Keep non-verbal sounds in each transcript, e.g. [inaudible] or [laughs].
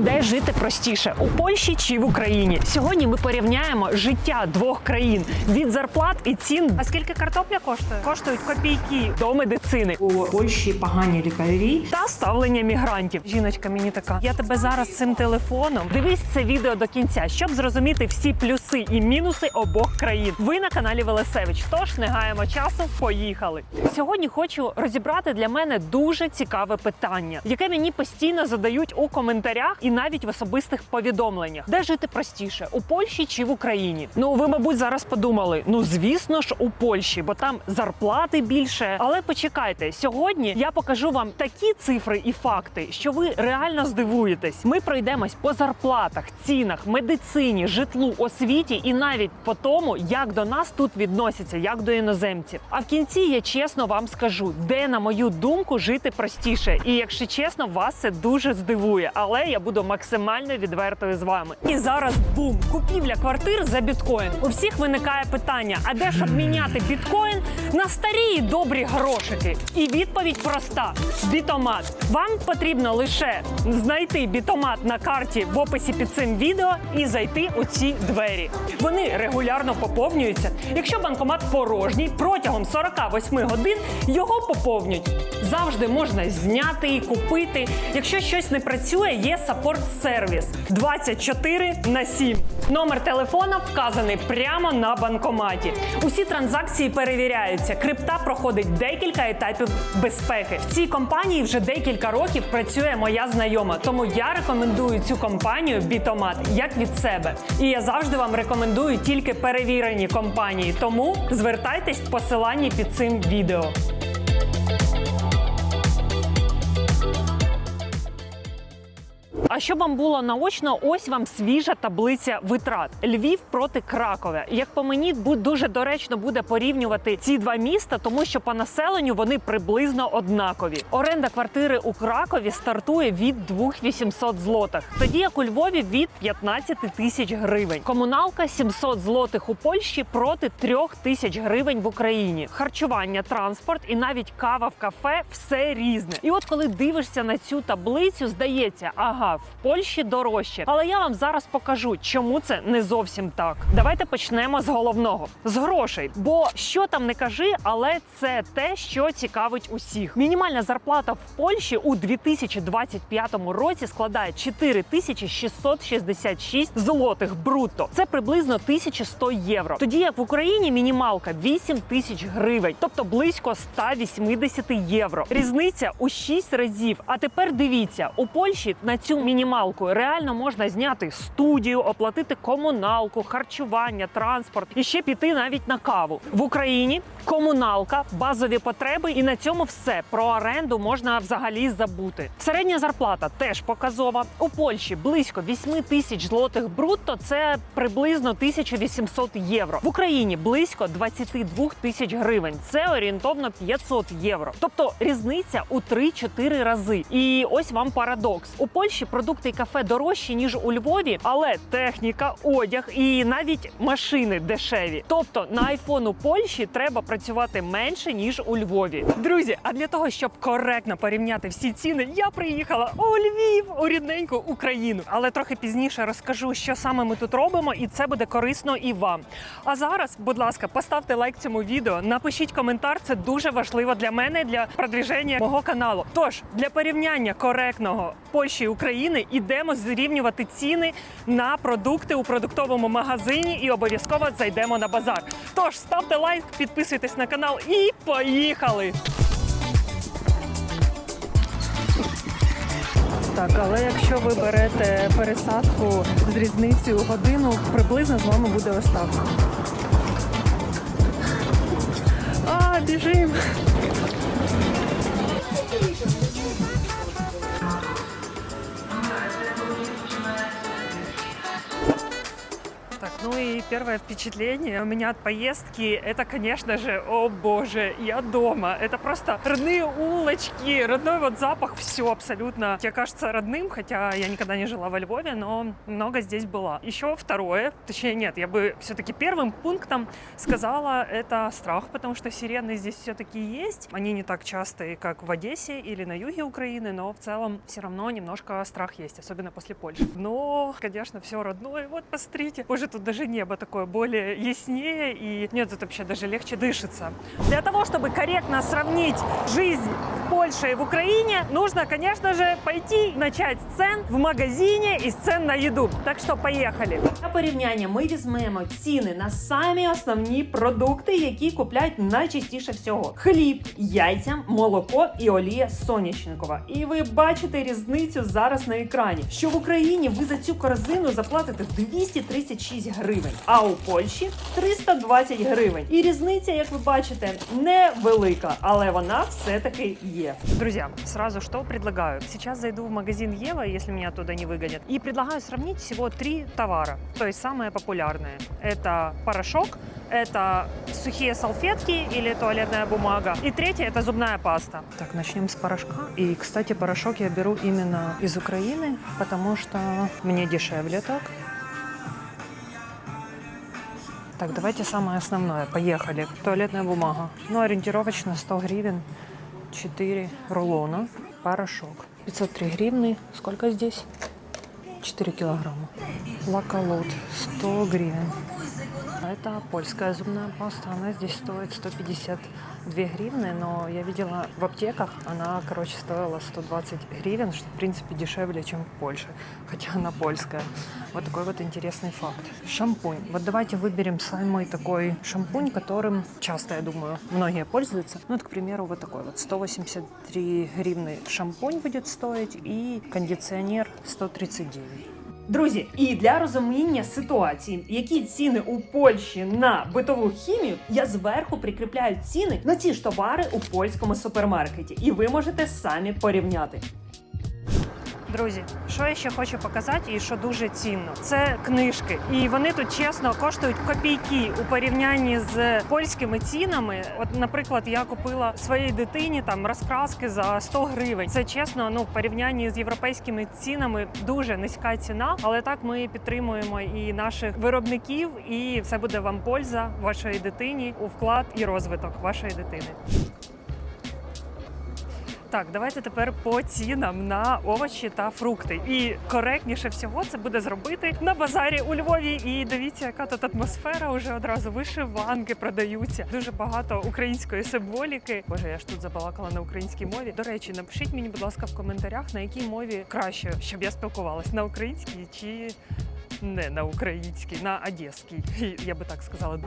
Де жити простіше у Польщі чи в Україні? Сьогодні ми порівняємо життя двох країн від зарплат і цін А скільки картопля коштує? Коштують копійки. до медицини У Польщі погані лікарі. та ставлення мігрантів. Жіночка мені така. Я тебе зараз цим телефоном. Дивись це відео до кінця, щоб зрозуміти всі плюси і мінуси обох країн. Ви на каналі Велесевич. Тож не гаємо часу. Поїхали. Сьогодні хочу розібрати для мене дуже цікаве питання, яке мені постійно задають у коментарях і навіть в особистих повідомленнях. Де жити простіше у Польщі чи в Україні? Ну ви, мабуть, зараз подумали: ну звісно ж, у Польщі, бо там зарплати більше. Але почекайте, сьогодні я покажу вам такі цифри і факти, що ви реально здивуєтесь. Ми пройдемось по зарплатах, цінах, медицині, житлу, освіті і навіть по тому, як до нас тут відносяться, як до іноземців. А в кінці я чесно вам скажу, де, на мою думку, жити простіше. І якщо чесно, вас це дуже здивує, але я буду максимально відвертою з вами. І зараз бум! Купівля квартир за біткоін. У всіх виникає питання: а де ж обміняти біткоін на старі і добрі грошики? І відповідь проста: бітомат. Вам потрібно лише знайти бітомат на карті в описі під цим відео і зайти у ці двері. Вони регулярно поповнюються. Якщо банкомат порожній, протягом 48 годин його поповнюють. Завжди можна зняти і купити. Якщо щось не працює, є саппорт сервіс 24 на 7. Номер телефона вказаний прямо на банкоматі. Усі транзакції перевіряються. Крипта проходить декілька етапів безпеки. В цій компанії вже декілька років працює моя знайома, тому я рекомендую цю компанію Бітомат як від себе. І я завжди вам рекомендую тільки перевірені компанії. Тому звертайтесь в посиланні під цим відео. А щоб вам було наочно, ось вам свіжа таблиця витрат Львів проти Краковя. Як по мені, дуже доречно буде порівнювати ці два міста, тому що по населенню вони приблизно однакові. Оренда квартири у Кракові стартує від 2800 злотих, тоді як у Львові від 15 тисяч гривень. Комуналка 700 злотих у Польщі проти 3000 тисяч гривень в Україні. Харчування, транспорт і навіть кава в кафе все різне. І от коли дивишся на цю таблицю, здається, ага, в Польщі дорожче. Але я вам зараз покажу, чому це не зовсім так. Давайте почнемо з головного з грошей. Бо що там не кажи, але це те, що цікавить усіх. Мінімальна зарплата в Польщі у 2025 році складає 4666 злотих брутто. Це приблизно 1100 євро. Тоді як в Україні мінімалка 8 тисяч гривень, тобто близько 180 євро. Різниця у 6 разів. А тепер дивіться, у Польщі на цю мінімалку реально можна зняти студію, оплатити комуналку, харчування, транспорт і ще піти навіть на каву. В Україні комуналка, базові потреби, і на цьому все. Про оренду можна взагалі забути. Середня зарплата теж показова. У Польщі близько 8 тисяч злотих брутто. Це приблизно 1800 євро. В Україні близько 22 тисяч гривень. Це орієнтовно 500 євро. Тобто різниця у 3-4 рази. І ось вам парадокс. У Польщі продукти і кафе дорожчі ніж у Львові, але техніка, одяг і навіть машини дешеві. Тобто на айфон у Польщі треба працювати менше ніж у Львові. Друзі, а для того, щоб коректно порівняти всі ціни, я приїхала у Львів, у рідненьку Україну. Але трохи пізніше розкажу, що саме ми тут робимо, і це буде корисно і вам. А зараз, будь ласка, поставте лайк цьому відео, напишіть коментар. Це дуже важливо для мене для продвіження мого каналу. Тож для порівняння коректного Польщі і України ідемо зрівнювати ціни на продукти у продуктовому магазині і обов'язково зайдемо на базар. Тож ставте лайк, підписуйтесь на канал і поїхали! Так, але якщо ви берете пересадку з різницею годину, приблизно з вами буде ось. А, біжим! Так, Ну и первое впечатление у меня от поездки, это, конечно же, о боже, я дома. Это просто родные улочки, родной вот запах, все абсолютно. Тебе кажется родным, хотя я никогда не жила во Львове, но много здесь была. Еще второе, точнее нет, я бы все-таки первым пунктом сказала, это страх, потому что сирены здесь все-таки есть. Они не так частые, как в Одессе или на юге Украины, но в целом все равно немножко страх есть, особенно после Польши. Но, конечно, все родное. Вот посмотрите, боже, тут даже небо такое более яснее, и нет, тут вообще даже легче дышится. Для того, чтобы корректно сравнить жизнь в Польше и в Украине, нужно, конечно же, пойти начать с цен в магазине і з цен на їду. Так що поїхали. Для порівняння ми візьмемо ціни на самі основні продукти, які купляють найчастіше всього: хліб, яйця, молоко і олія соняшникова. І ви бачите різницю зараз на екрані. Що в Україні ви за цю корзину заплатите 236 гривень, а у Польщі 320 гривень. І різниця, як ви бачите, невелика, але вона все-таки є. Друзья, сразу что предлагаю? Сейчас зайду в магазин Ева, если меня туда не выгонят, и предлагаю сравнить всего три товара. То есть самые популярные. Это порошок, это сухие салфетки или туалетная бумага. И третье это зубная паста. Так, начнем с порошка. И, кстати, порошок я беру именно из Украины, потому что мне дешевле так. Так, давайте самое основное. Поехали. Туалетная бумага. Ну, ориентировочно 100 гривен. 4 рулона. Порошок. 503 гривны. Сколько здесь? 4 килограмма. Лаколот. 100 гривен. Это польская зубная паста. Она здесь стоит 152 гривны, но я видела в аптеках, она, короче, стоила 120 гривен, что, в принципе, дешевле, чем в Польше, хотя она польская. Вот такой вот интересный факт. Шампунь. Вот давайте выберем самый такой шампунь, которым часто, я думаю, многие пользуются. Ну, вот, к примеру, вот такой вот. 183 гривны шампунь будет стоить и кондиционер 139. Друзі, і для розуміння ситуації, які ціни у Польщі на битову хімію, я зверху прикріпляю ціни на ці ж товари у польському супермаркеті, і ви можете самі порівняти. Друзі, що я ще хочу показати і що дуже цінно, це книжки. І вони тут чесно коштують копійки у порівнянні з польськими цінами. От, наприклад, я купила своїй дитині там розкраски за 100 гривень. Це чесно, ну в порівнянні з європейськими цінами дуже низька ціна. Але так ми підтримуємо і наших виробників, і це буде вам польза вашої дитині у вклад і розвиток вашої дитини. Так, давайте тепер по цінам на овочі та фрукти. І коректніше всього це буде зробити на базарі у Львові. І дивіться, яка тут атмосфера. Уже одразу вишиванки продаються. Дуже багато української символіки. Боже, я ж тут забалакала на українській мові. До речі, напишіть мені, будь ласка, в коментарях, на якій мові краще, щоб я спілкувалась на українській чи не на українській, на одеській. Я би так сказала.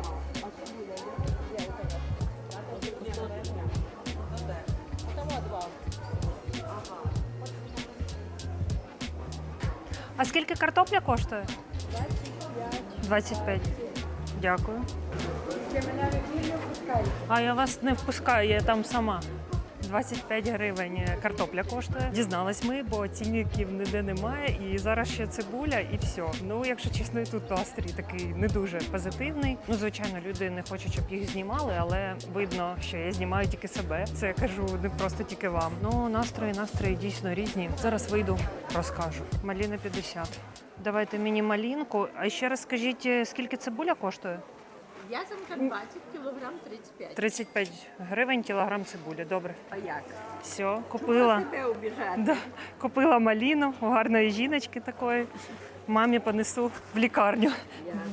А скільки картопля коштує? 25. 25. Дякую. А я вас не впускаю, я там сама. 25 гривень картопля коштує. Дізналась ми, бо цінників ніде немає. І зараз ще цибуля, і все. Ну, якщо чесно, і тут настрій такий не дуже позитивний. Ну, звичайно, люди не хочуть, щоб їх знімали, але видно, що я знімаю тільки себе. Це я кажу не просто тільки вам. Ну, настрої, настрої дійсно різні. Зараз вийду, розкажу. Маліна 50. Давайте мені малінку. А ще раз скажіть, е, скільки цибуля коштує? В'язанка 20, кілограм 35. 35 гривень кілограм цибулі. Добре. А як? Все, купила. Тебе обіжати. Да, купила маліну у гарної жіночки такої. Мамі понесу в лікарню.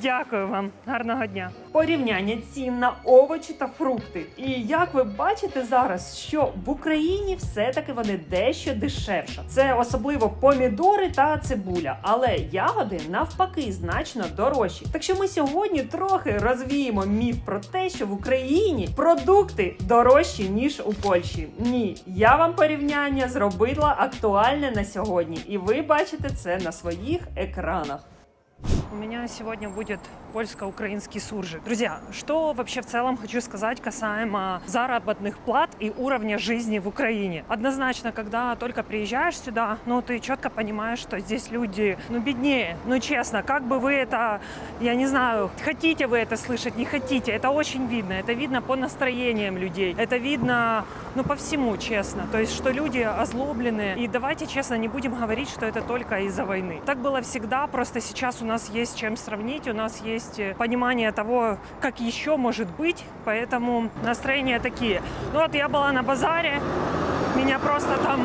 Дякую вам, гарного дня. порівняння цін на овочі та фрукти. І як ви бачите зараз, що в Україні все-таки вони дещо дешевше. Це особливо помідори та цибуля, але ягоди навпаки значно дорожчі. Так що ми сьогодні трохи розвіємо міф про те, що в Україні продукти дорожчі ніж у Польщі. Ні, я вам порівняння зробила актуальне на сьогодні, і ви бачите це на своїх екранах екранах. У меня сегодня будет польско-украинский суржик. Друзья, что вообще в целом хочу сказать касаемо заработных плат и уровня жизни в Украине? Однозначно, когда только приезжаешь сюда, ну, ты четко понимаешь, что здесь люди, ну, беднее. Ну, честно, как бы вы это, я не знаю, хотите вы это слышать, не хотите, это очень видно. Это видно по настроениям людей. Это видно, ну, по всему, честно. То есть, что люди озлоблены. И давайте, честно, не будем говорить, что это только из-за войны. Так было всегда, просто сейчас у нас есть чем сравнить, у нас есть э, понимание того, как еще может быть, поэтому настроения такие. Ну вот я была на базаре, меня просто там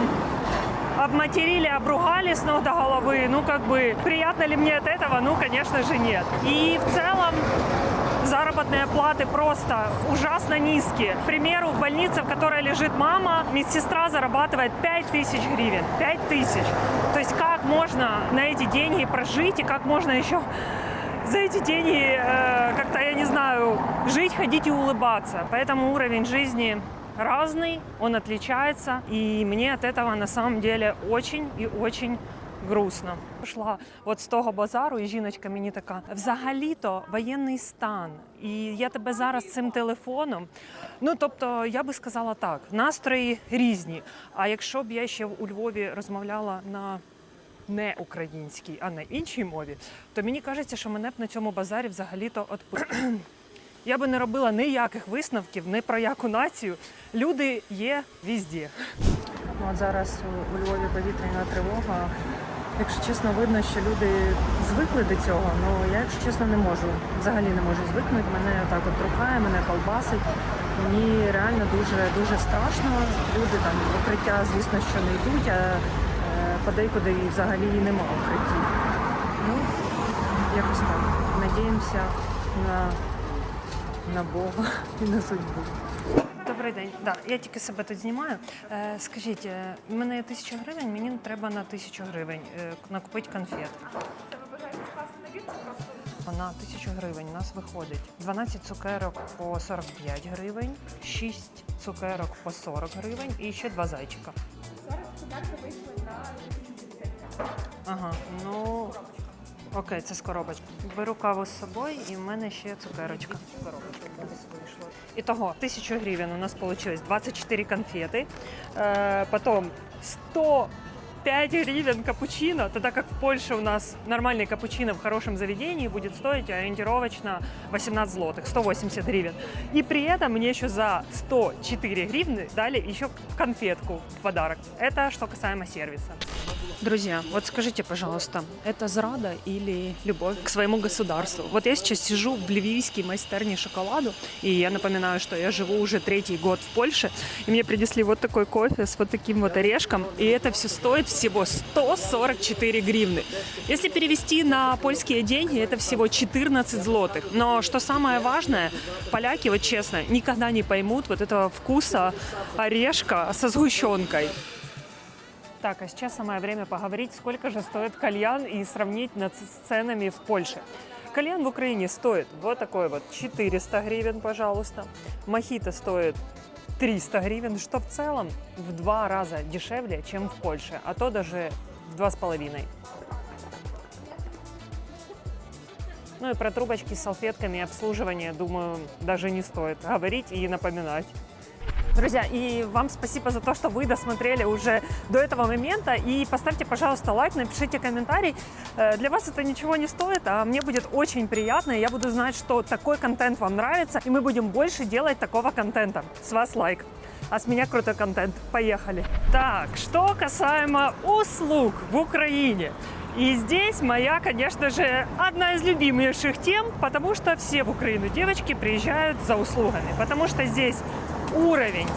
обматерили, обругали с ног до головы. Ну, как бы, приятно ли мне от этого? Ну, конечно же, нет. И в целом заработные платы просто ужасно низкие. К примеру, в больнице, в которой лежит мама, медсестра зарабатывает 5 тысяч гривен. 5 тысяч. То есть как можно на эти деньги прожить и как можно еще за эти деньги э, как-то, я не знаю, жить, ходить и улыбаться. Поэтому уровень жизни разный, он отличается, и мне от этого на самом деле очень и очень грустно. Пішла от з того базару, і жіночка мені така: взагалі-то воєнний стан, і я тебе зараз цим телефоном. Ну тобто, я би сказала так: настрої різні. А якщо б я ще у Львові розмовляла на не українській, а на іншій мові, то мені кажеться, що мене б на цьому базарі взагалі-то відпустили. Я би не робила ніяких висновків ні про яку націю. Люди є візді. Ну, от зараз у, Львові повітряна тривога. Якщо чесно, видно, що люди звикли до цього. Ну я, якщо чесно, не можу. Взагалі не можу звикнути. Мене так от рухає, мене колбасить. Мені реально дуже дуже страшно. Люди там укриття, звісно, що не йдуть, а е, подейкуди і взагалі і нема укриттів. Ну, якось так. Надіємося на на Бога [laughs] і на судьбу. Добрий день. Да, я тільки себе тут знімаю. Е, скажіть, е, в мене є тисяча гривень, мені треба на тисячу гривень е, накупити конфет. Це ви бажаєте скласти набір, чи просто На тисячу гривень у нас виходить 12 цукерок по 45 гривень, 6 цукерок по 40 гривень і ще два зайчика. зараз податки вийшли на 250 гривень. Ага, ну окей, це з коробочки. Беру каву з собою і в мене ще цукерочка. Коробочка вийшло. Итого, 1000 гривен у нас получилось 24 конфеты, э, потом 105 гривен капучино, тогда как в Польше у нас нормальный капучино в хорошем заведении будет стоить ориентировочно 18 злотых, 180 гривен. И при этом мне еще за 104 гривны дали еще конфетку в подарок. Это что касаемо сервиса. Друзья, вот скажите, пожалуйста, это зрада или любовь к своему государству? Вот я сейчас сижу в ливийской майстерне шоколаду, и я напоминаю, что я живу уже третий год в Польше, и мне принесли вот такой кофе с вот таким вот орешком, и это все стоит всего 144 гривны. Если перевести на польские деньги, это всего 14 злотых. Но что самое важное, поляки, вот честно, никогда не поймут вот этого вкуса орешка со сгущенкой. Так, а сейчас самое время поговорить, сколько же стоит кальян и сравнить над ценами в Польше. Кальян в Украине стоит вот такой вот 400 гривен, пожалуйста. Мохито стоит 300 гривен, что в целом в два раза дешевле, чем в Польше, а то даже в два с половиной. Ну и про трубочки с салфетками и обслуживание, думаю, даже не стоит говорить и напоминать. Друзья, и вам спасибо за то, что вы досмотрели уже до этого момента. И поставьте, пожалуйста, лайк, напишите комментарий. Э, Для вас это ничего не стоит, а мне будет очень приятно. и Я буду знать, что такой контент вам нравится, и мы будем больше делать такого контента. С вас лайк. А с меня крутой контент. Поехали. Так, что касаемо услуг в Украине. И здесь моя, конечно же, одна из любимейших тем, потому что все в Украину девочки приезжают за услугами. Потому что здесь уровень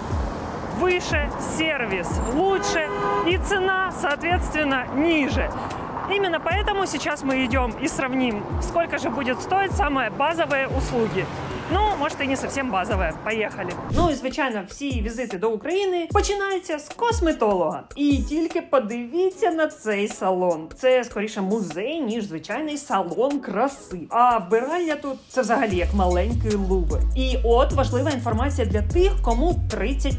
выше, сервис лучше и цена, соответственно, ниже. Именно поэтому сейчас мы идем и сравним, сколько же будет стоить самые базовые услуги. Ну, может, и не совсем базовое. Поехали. Ну і звичайно, всі візити до України починаються з косметолога. І тільки подивіться на цей салон. Це скоріше музей, ніж звичайний салон краси. А вбиральня тут це взагалі як маленький лувр. І от важлива інформація для тих, кому 30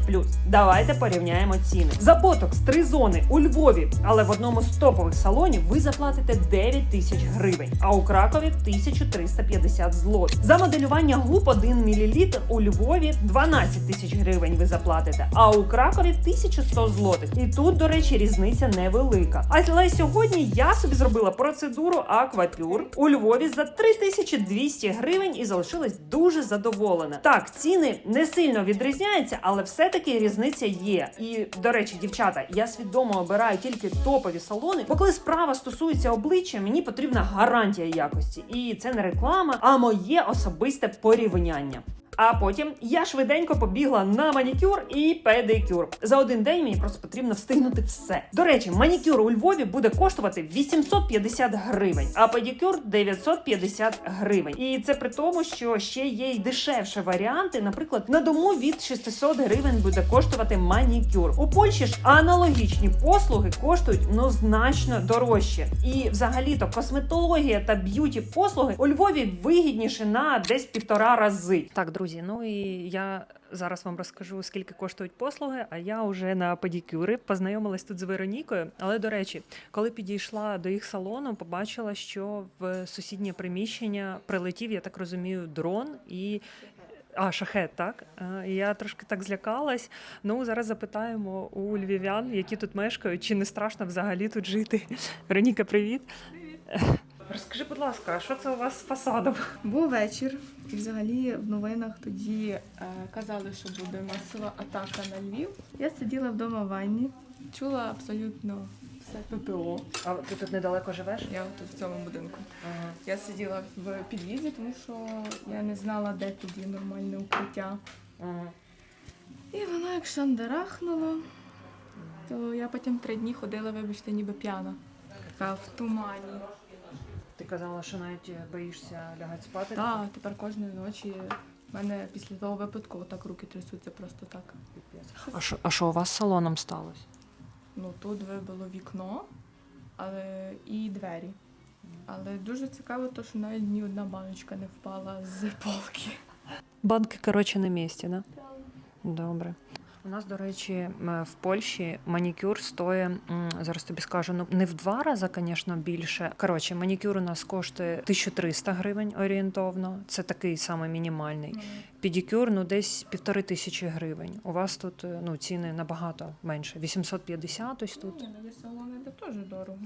Давайте порівняємо ціни. За ботокс три зони у Львові, але в одному з топових салонів ви заплатите 9 тисяч гривень, а у Кракові 1350 злот. За моделювання губ 1 мл у Львові 12 тисяч гривень ви заплатите, а у Кракові 1100 злотих. І тут, до речі, різниця невелика. Але сьогодні я собі зробила процедуру Аквапюр у Львові за 3200 гривень і залишилась дуже задоволена. Так, ціни не сильно відрізняються, але все-таки різниця є. І до речі, дівчата, я свідомо обираю тільки топові салони, бо коли справа стосується обличчя, мені потрібна гарантія якості. І це не реклама, а моє особисте порівняння. Виняння. А потім я швиденько побігла на манікюр і педикюр. За один день мені просто потрібно встигнути все. До речі, манікюр у Львові буде коштувати 850 гривень, а педикюр 950 гривень. І це при тому, що ще є й дешевші варіанти. Наприклад, на дому від 600 гривень буде коштувати манікюр. У Польщі ж аналогічні послуги коштують ну значно дорожче. І взагалі-то косметологія та б'юті послуги у Львові вигідніші на десь півтора рази. Так, друзі, ну і я зараз вам розкажу, скільки коштують послуги. А я вже на педикюри познайомилась тут з Веронікою. Але до речі, коли підійшла до їх салону, побачила, що в сусіднє приміщення прилетів, я так розумію, дрон і. А, шахет, так? Е, Я трошки так злякалась. Ну, зараз запитаємо у львів'ян, які тут мешкають, чи не страшно взагалі тут жити. Вероніка, привіт. [laughs] Розкажи, будь ласка, що це у вас з фасадом? Був вечір, і взагалі в новинах тоді е, казали, що буде масова атака на Львів. Я сиділа вдома в ванні, чула абсолютно все ППО. А ти тут недалеко живеш? Я тут в цьому будинку. Ага. Я сиділа в під'їзді, тому що я не знала, де є нормальне укриття. Ага. І воно як шандарахнуло, то я потім три дні ходила, вибачте, ніби п'яна. Така в тумані. Казала, що навіть боїшся лягати спати? Так, тепер кожної ночі в мене після того випадку так руки трясуться просто так. А що, а що у вас з салоном сталося? Ну тут вибило вікно, але і двері. Але дуже цікаво, то, що навіть ні одна баночка не впала з полки. Банки, коротше, на місці, да? Добре. У нас, до речі, в Польщі манікюр стоїть, зараз тобі скажу, ну не в два рази, звісно, більше. Коротше, манікюр у нас коштує 1300 гривень орієнтовно. Це такий самий мінімальний. Педикюр, ну десь півтори тисячі гривень. У вас тут е, ну, ціни набагато менше. 850 ось тут. Ні, нові салони це теж дорого.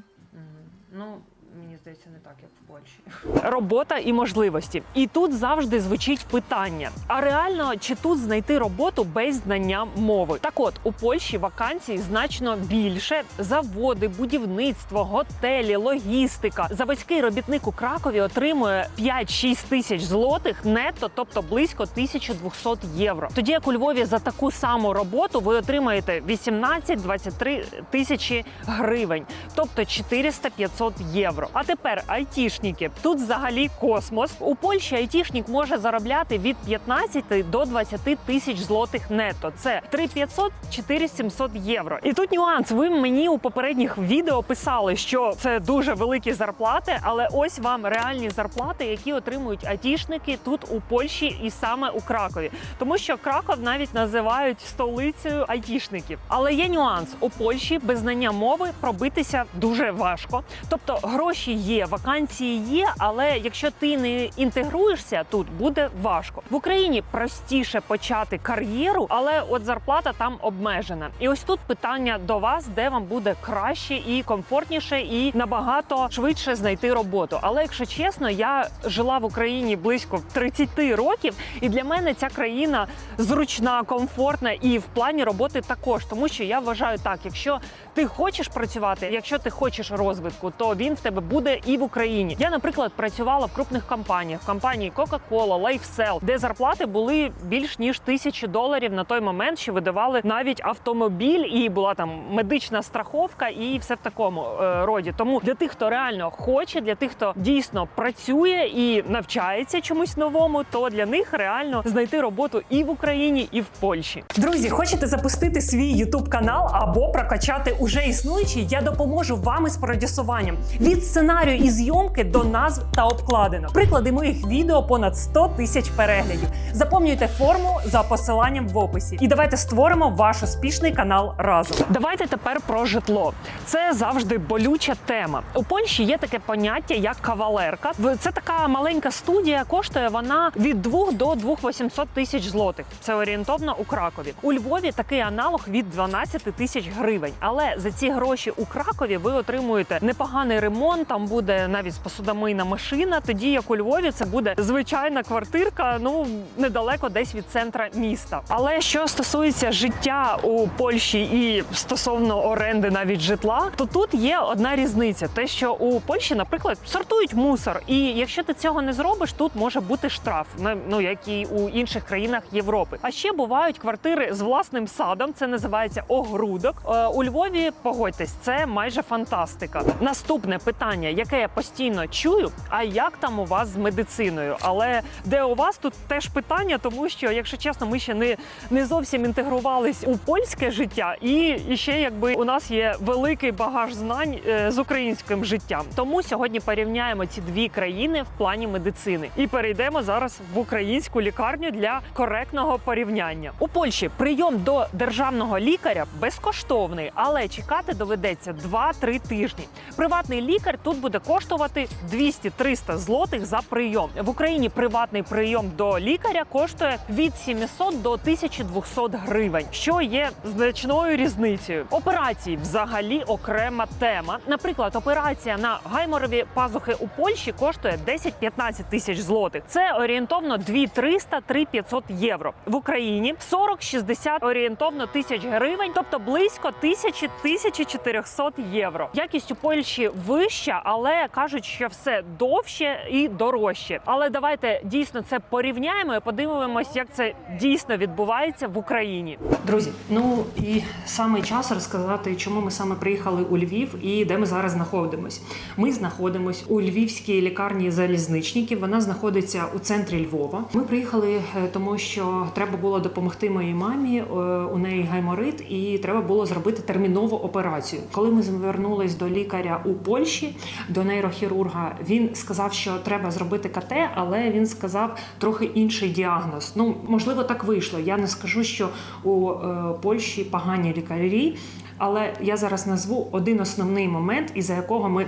Ну, мені здається, не так, як в Польщі. робота і можливості. І тут завжди звучить питання: а реально чи тут знайти роботу без знання мови? Так от у Польщі вакансій значно більше: заводи, будівництво, готелі, логістика. Заводський робітник у Кракові отримує 5-6 тисяч злотих нетто, тобто близько 1200 євро. Тоді як у Львові за таку саму роботу ви отримаєте 18-23 тисячі гривень, тобто 400-500 євро. А тепер айтішники. Тут взагалі космос. У Польщі айтішник може заробляти від 15 до 20 тисяч злотих нетто. Це 3500 4700 євро. І тут нюанс. Ви мені у попередніх відео писали, що це дуже великі зарплати, але ось вам реальні зарплати, які отримують айтішники тут у Польщі і саме у Кракові. Тому що Краков навіть називають столицею айтішників. Але є нюанс у Польщі без знання мови пробитися дуже важко. Тобто гроші є, вакансії є, але якщо ти не інтегруєшся тут, буде важко. В Україні простіше почати кар'єру, але от зарплата там обмежена. І ось тут питання до вас, де вам буде краще і комфортніше, і набагато швидше знайти роботу. Але якщо чесно, я жила в Україні близько 30 років, і для мене ця країна зручна, комфортна і в плані роботи також, тому що я вважаю так, якщо ти хочеш працювати, якщо ти хочеш розвитку, то він в тебе буде і в Україні. Я, наприклад, працювала в крупних компаніях, в компанії Coca-Cola, LifeSell, де зарплати були більш ніж тисячі доларів на той момент, що видавали навіть автомобіль, і була там медична страховка, і все в такому е, роді. Тому для тих, хто реально хоче, для тих, хто дійсно працює і навчається чомусь новому, то для них реально знайти роботу і в Україні, і в Польщі. Друзі, хочете запустити свій YouTube канал або прокачати уже існуючий? Я допоможу вам із продюсуванням від сценарію і зйомки до назв та обкладинок. Приклади моїх відео понад 100 тисяч переглядів. Заповнюйте форму за посиланням в описі. І давайте створимо ваш успішний канал разом. Давайте тепер про житло. Це завжди болюча тема. У Польщі є таке поняття як кавалерка. Це така маленька студія. Коштує вона від 2 до 2800 тисяч злотих. Це орієнтовно у Кракові. У Львові такий аналог від 12 тисяч гривень. Але за ці гроші у Кракові ви отримуєте непоганий ремонт. Там буде навіть посудомийна машина. Тоді як у Львові це буде звичайна квартирка. Ну недалеко десь від центра міста. Але що стосується життя у Польщі і стосовно оренди навіть житла, то тут є одна різниця: те, що у Польщі, наприклад, сортують мусор, і якщо ти цього не зробиш, тут може бути штраф, ну як і у інших країнах Європи. А ще бувають квартири з власним садом. Це називається огрудок. Е, У Львові погодьтесь, це майже фантастика. Наступне питання, яке я постійно чую: а як там у вас з медициною? Але де у вас тут теж питання, тому що, якщо чесно, ми ще не, не зовсім інтегрувались у польське життя, і, і ще якби у нас є великий багаж знань е, з українським життям. Тому сьогодні порівняємо ці дві країни в плані медицини і перейдемо зараз в українську лікарню для коректного порівняння. У Польщі прийом до державного лікаря безкоштовний, але чекати доведеться 2-3 тижні. Приватний лікар тут буде коштувати 200-300 злотих за прийом. В Україні приватний прийом до лікаря коштує від 700 до 1200 гривень, що є значною різницею. Операції взагалі окрема тема. Наприклад, операція на гайморові пазухи у Польщі коштує 10-15 тисяч злотих. Це орієнтовно 2300-3500 євро. В Україні 40-60 орієнтовно тисяч гривень, тобто близько 1000-1400 євро. Якість у Польщі вища, але кажуть, що все довше і дорожче. Але давайте дійсно це порівняємо і подивимось, як це дійсно відбувається в Україні. Друзі, ну і саме час розказати, чому ми саме приїхали у Львів і де ми зараз знаходимось. Ми знаходимось у львівській лікарні залізничників. Вона знаходиться у центрі Львова. Ми приїхали, е, тому що треба було допомогти моїй мамі. е, У неї гайморит, і треба було зробити термінову операцію. Коли ми звернулись до лікаря у Польщі, до нейрохірурга, він сказав, що треба зробити КТ, але він сказав трохи інший діагноз. Ну можливо, так вийшло. Я не скажу, що у е, Польщі погані лікарі, але я зараз назву один основний момент, із якого ми.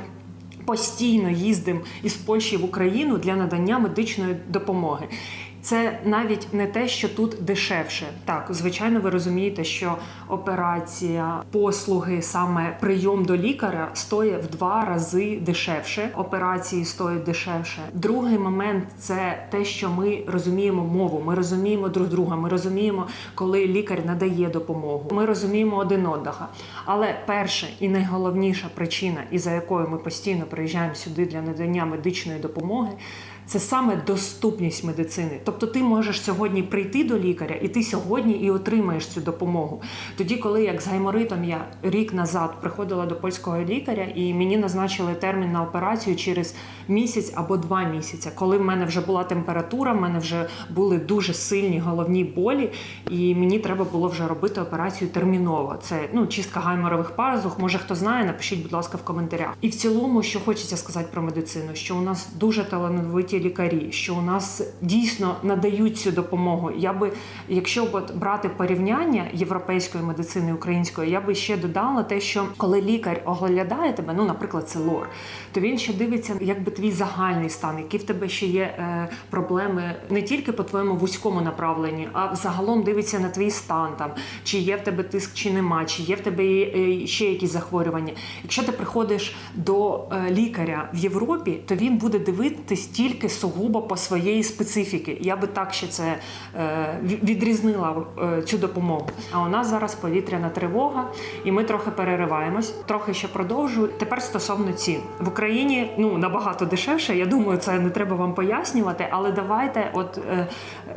Постійно їздимо із Польщі в Україну для надання медичної допомоги. Це навіть не те, що тут дешевше. Так, звичайно, ви розумієте, що операція, послуги, саме прийом до лікаря стоїть в два рази дешевше. Операції стоять дешевше. Другий момент це те, що ми розуміємо мову. Ми розуміємо друг друга. Ми розуміємо, коли лікар надає допомогу. Ми розуміємо один одного. Але перша і найголовніша причина, і за якою ми постійно приїжджаємо сюди для надання медичної допомоги. Це саме доступність медицини. Тобто ти можеш сьогодні прийти до лікаря, і ти сьогодні і отримаєш цю допомогу. Тоді, коли як з гайморитом я рік назад приходила до польського лікаря, і мені назначили термін на операцію через місяць або два місяці, коли в мене вже була температура, в мене вже були дуже сильні головні болі, і мені треба було вже робити операцію терміново. Це ну чистка гайморових пазух. Може хто знає, напишіть, будь ласка, в коментарях. І в цілому, що хочеться сказати про медицину, що у нас дуже талановиті лікарі, що у нас дійсно надають цю допомогу. Я би, якщо брати порівняння європейської медицини української, я би ще додала те, що коли лікар оглядає тебе, ну наприклад, це лор, то він ще дивиться, якби твій загальний стан, які в тебе ще є е, проблеми не тільки по твоєму вузькому направленні, а загалом дивиться на твій стан там, чи є в тебе тиск, чи нема, чи є в тебе е, ще якісь захворювання. Якщо ти приходиш до е, лікаря в Європі, то він буде дивитись тільки тільки сугубо по своєї специфіки. Я би так ще це е, відрізнила е, цю допомогу. А у нас зараз повітряна тривога, і ми трохи перериваємось. Трохи ще продовжую. Тепер стосовно цін в Україні ну набагато дешевше. Я думаю, це не треба вам пояснювати, але давайте, от е,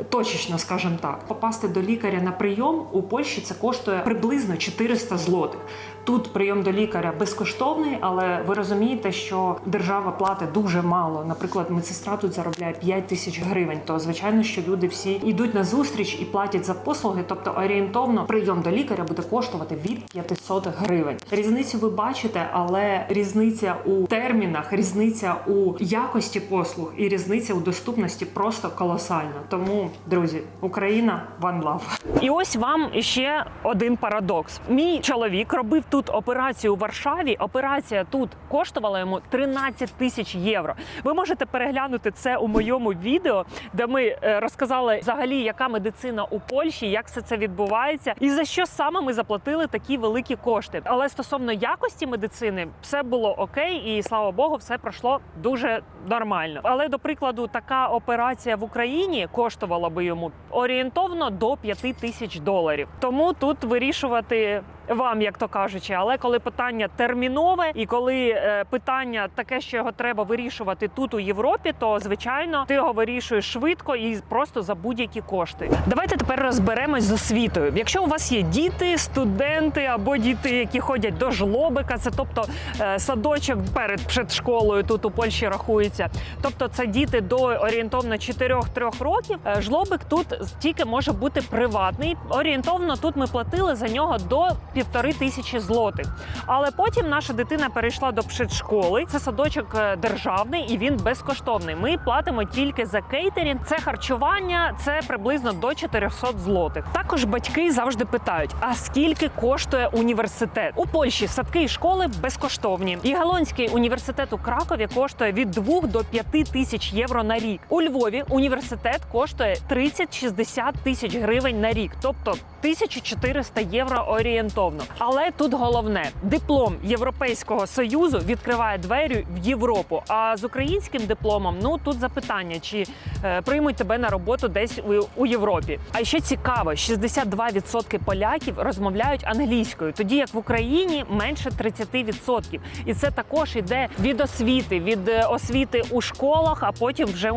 точечно скажемо так, попасти до лікаря на прийом у Польщі це коштує приблизно 400 злотих. Тут прийом до лікаря безкоштовний, але ви розумієте, що держава платить дуже мало. Наприклад, медсестра тут заробляє 5 тисяч гривень. То звичайно, що люди всі йдуть на зустріч і платять за послуги. Тобто орієнтовно прийом до лікаря буде коштувати від 500 гривень. Різницю ви бачите, але різниця у термінах, різниця у якості послуг і різниця у доступності просто колосальна. Тому, друзі, Україна one love. І ось вам ще один парадокс. Мій чоловік робив тут операцію у Варшаві. Операція тут коштувала йому 13 тисяч євро. Ви можете переглянути це у моєму відео, де ми е, розказали взагалі, яка медицина у Польщі, як все це відбувається, і за що саме ми заплатили такі великі кошти. Але стосовно якості медицини, все було окей, і слава Богу, все пройшло дуже нормально. Але до прикладу, така операція в Україні коштувала би йому орієнтовно до 5 тисяч доларів. Тому тут вирішувати. Вам, як то кажучи, але коли питання термінове, і коли е, питання таке, що його треба вирішувати тут у Європі, то звичайно ти його вирішуєш швидко і просто за будь-які кошти. Давайте тепер розберемось з освітою. Якщо у вас є діти, студенти або діти, які ходять до жлобика, це тобто е, садочок перед предшколою тут у Польщі рахується. Тобто це діти до орієнтовно 4-3 років. Е, Жлобик тут тільки може бути приватний. Орієнтовно тут ми платили за нього до півтори тисячі злотих. Але потім наша дитина перейшла до предшколи. Це садочок е, державний і він безкоштовний. Ми платимо тільки за кейтерінг. Це харчування, це приблизно до 400 злотих. Також батьки завжди питають: а скільки коштує університет? У Польщі садки і школи безкоштовні. Єгалонський університет у Кракові коштує від 2 до 5 тисяч євро на рік. У Львові університет коштує 30-60 тисяч гривень на рік, тобто 1400 євро орієнтовно. Але тут головне диплом Європейського союзу відкриває двері в Європу. А з українським дипломом ну тут запитання, чи е, приймуть тебе на роботу десь у, Європі. А ще цікаво, 62% поляків розмовляють англійською, тоді як в Україні менше 30%. І це також іде від освіти, від е, освіти у школах, а потім вже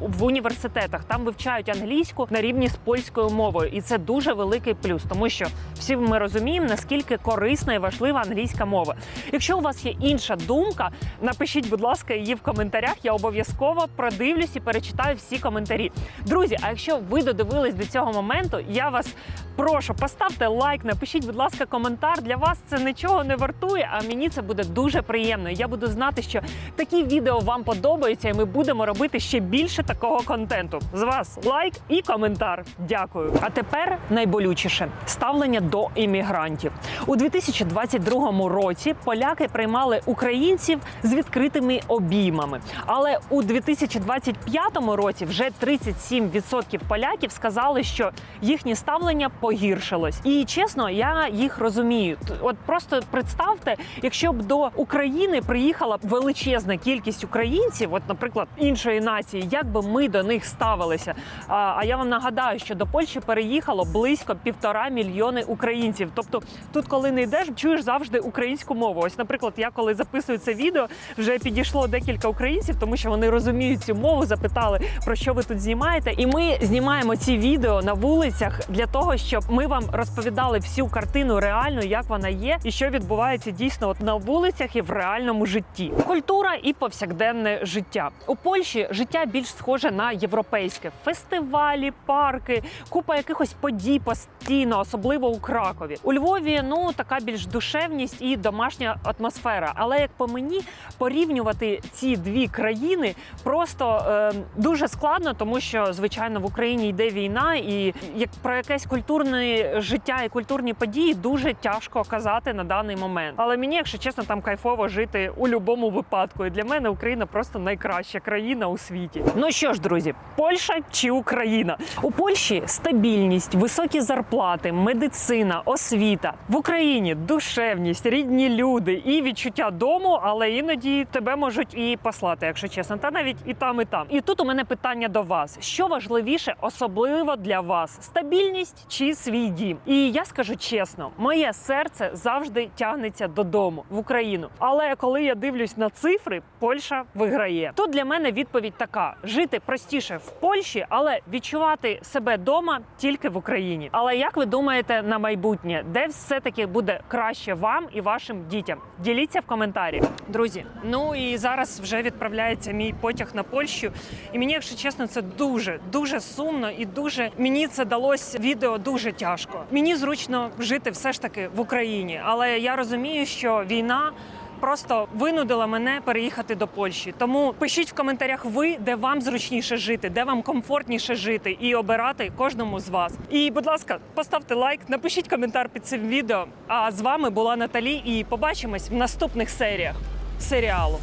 в університетах. Там вивчають англійську на рівні з польською мовою, і це дуже великий плюс, тому що всі ми розуміємо, наскільки корисна і важлива англійська мова. Якщо у вас є інша думка, напишіть, будь ласка, її в коментарях. Я обов'язково продивлюсь і перечитаю всі коментарі. Друзі, а якщо ви додивились до цього моменту, я вас прошу, поставте лайк, напишіть, будь ласка, коментар. Для вас це нічого не вартує, а мені це буде дуже приємно. Я буду знати, що такі відео вам подобаються, і ми будемо робити ще більше такого контенту. З вас лайк і коментар. Дякую. А тепер найболючіше ставлення до іммігрантів у 2022 році. Поляки приймали українців з відкритими обіймами. Але у 2025 році вже 37% поляків сказали, що їхнє ставлення погіршилось. І чесно, я їх розумію. От просто представте, якщо б до України приїхала величезна кількість українців, от, наприклад, іншої нації, як би ми до них ставилися? А я вам нагадаю, що до Польщі переїхало близько півтора мільйони українців. Тобто, тут, коли не йдеш, чуєш завжди українську мову. Ось, наприклад, я коли записую це відео, вже підійшло декілька українців, тому що вони розуміють цю мову, запитали про що ви тут знімаєте. І ми знімаємо ці відео на вулицях для того, щоб ми вам розповідали всю картину реально, як вона є, і що відбувається дійсно от на вулицях і в реальному житті. Культура і повсякденне життя у Польщі життя більш схоже на європейське фестивалі, парки, купа якихось подій постійно, особливо у Кракові. У Львові ну така більш душевність і домашня атмосфера. Але як по мені порівнювати ці дві країни просто е, дуже складно, тому що звичайно в Україні йде війна, і як про якесь культурне життя і культурні події дуже тяжко казати на даний момент. Але мені, якщо чесно, там кайфово жити у будь-якому випадку. І для мене Україна просто найкраща країна у світі. Ну що ж, друзі, Польща чи Україна? У Польщі стабільність, високі зарплати, медицина, освіта. Правда. В Україні душевність, рідні люди і відчуття дому, але іноді тебе можуть і послати, якщо чесно. Та навіть і там, і там. І тут у мене питання до вас: що важливіше, особливо для вас: стабільність чи свій дім? І я скажу чесно, моє серце завжди тягнеться додому в Україну. Але коли я дивлюсь на цифри, Польща виграє. Тут для мене відповідь така: жити простіше в Польщі, але відчувати себе вдома тільки в Україні. Але як ви думаєте на майбутнє, де все таки буде краще вам і вашим дітям? Діліться в коментарі, друзі. Ну і зараз вже відправляється мій потяг на Польщу. І мені, якщо чесно, це дуже дуже сумно і дуже мені це далось відео дуже тяжко. Мені зручно жити все ж таки в Україні, але я розумію, що війна. Просто винудила мене переїхати до Польщі. Тому пишіть в коментарях ви, де вам зручніше жити, де вам комфортніше жити, і обирати кожному з вас. І, будь ласка, поставте лайк, напишіть коментар під цим відео. А з вами була Наталі, і побачимось в наступних серіях серіалу.